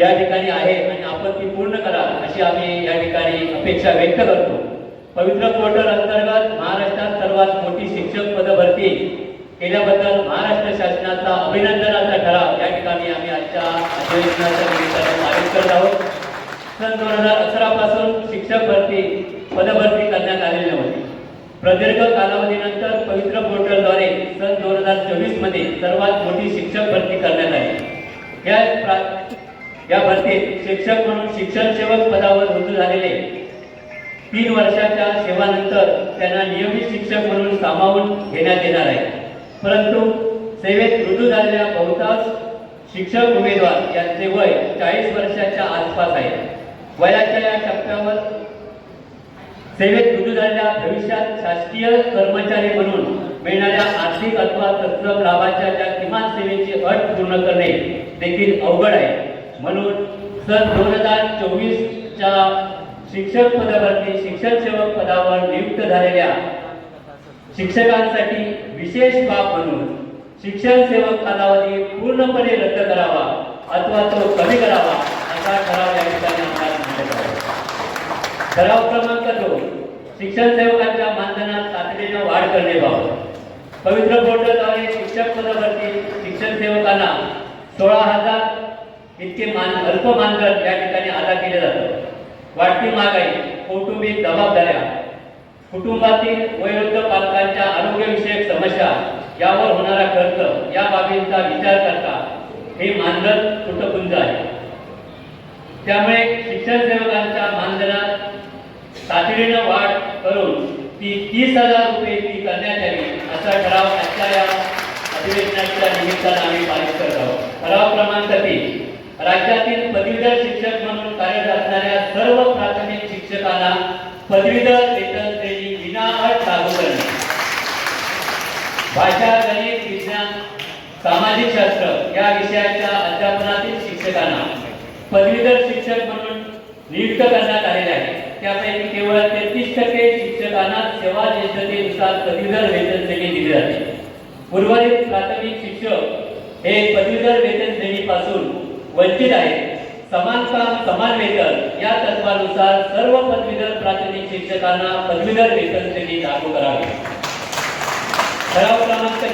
या ठिकाणी आहे आणि आपण ती पूर्ण करा अशी आम्ही या ठिकाणी अपेक्षा व्यक्त करतो. पवित्र पोर्टल अंतर्गत महाराष्ट्रात सर्वात मोठी शिक्षक पद भरती केल्याबद्दल महाराष्ट्र शासनाचा अभिनंदनाचा ठराव. या ठिकाणी आम्ही आजच्या अधिवेशनाच्या निमित्ताने पारित करत आहोत. सन दोन हजार अठरा पासून शिक्षक भरती पदभरती करण्यात आलेली होती. प्रदीर्घ कालावधीनंतर पवित्र पोर्टलद्वारे सन दोन हजार चोवीसमध्ये सर्वात मोठी शिक्षक भरती करण्यात आली. या प्रा- या भरतीत शिक्षक म्हणून शिक्षण सेवक पदावर रुजू झालेले. तीन वर्षाच्या सेवानंतर त्यांना नियमित शिक्षक म्हणून सामावून घेण्यात येणार आहे. परंतु सेवेत रुजू झालेल्या बहुतांश शिक्षक उमेदवार यांचे वय चाळीस वर्षाच्या आसपास आहे. वयाच्या या टप्प्यावर सेवेत रुजू झालेल्या भविष्यात शासकीय कर्मचारी म्हणून मिळणाऱ्या आर्थिक अथवा तत्सम लाभाच्या त्या किमान सेवेची अट पूर्ण करणे देखील अवघड आहे. म्हणून सन दोन हजार चोवीसच्या शिक्षक पदावरती शिक्षण सेवक पदावर नियुक्त झालेल्या शिक्षकांसाठी विशेष बाब म्हणून शिक्षण सेवक कालावधी पूर्णपणे रद्द करावा अथवा तो कमी करावा असा ठराव या ठिकाणी ठराव क्रमांक दोन शिक्षण सेवकांच्या मानधनात तातडीनं वाढ करण्याबाबत पवित्र पोर्टलद्वारे शिक्षक पदावरती शिक्षण सेवकांना सोळा हजार इतके मान अल्प मानधन या ठिकाणी अदा केले जातं वाढती महागाई कौटुंबिक जबाबदाऱ्या कुटुंबातील वयोवृद्ध पालकांच्या आरोग्यविषयक समस्या यावर होणारा खर्च या बाबींचा विचार करता हे मानधन तुटपुंज आहे. त्यामुळे शिक्षण सेवकांच्या मानधनात तातडीनं वाढ करून ती तीस हजार रुपये ती करण्यात यावी असा ठराव आजच्या या अधिवेशनाच्या निमित्तानं आम्ही पारित करतो आहोत ठराव क्रमांक तीन राज्यातील पदवीधर शिक्षक म्हणून कार्यरत असणाऱ्या सर्व प्राथमिक शिक्षकांना पदवीधर वेतन श्रेणी विनाअट लागू करणे. भाषा गणित विज्ञान सामाजिक शास्त्र या विषयाच्या अध्यापनातील शिक्षकांना पदवीधर शिक्षक म्हणून नियुक्त करण्यात आलेले आहे. त्यापैकी केवळ तेहतीस टक्के शिक्षकांना सेवा ज्येष्ठतेनुसार पदवीधर वेतन श्रेणी दिली जाते. उर्वरित प्राथमिक शिक्षक हे पदवीधर वेतन श्रेणीपासून वंचित आहेत. समान काम समान वेतन या तत्वानुसार सर्व पदवीधर प्राथमिक शिक्षकांना पदवीधर वेतन श्रेणी लागू करावी. ठराव क्रमांक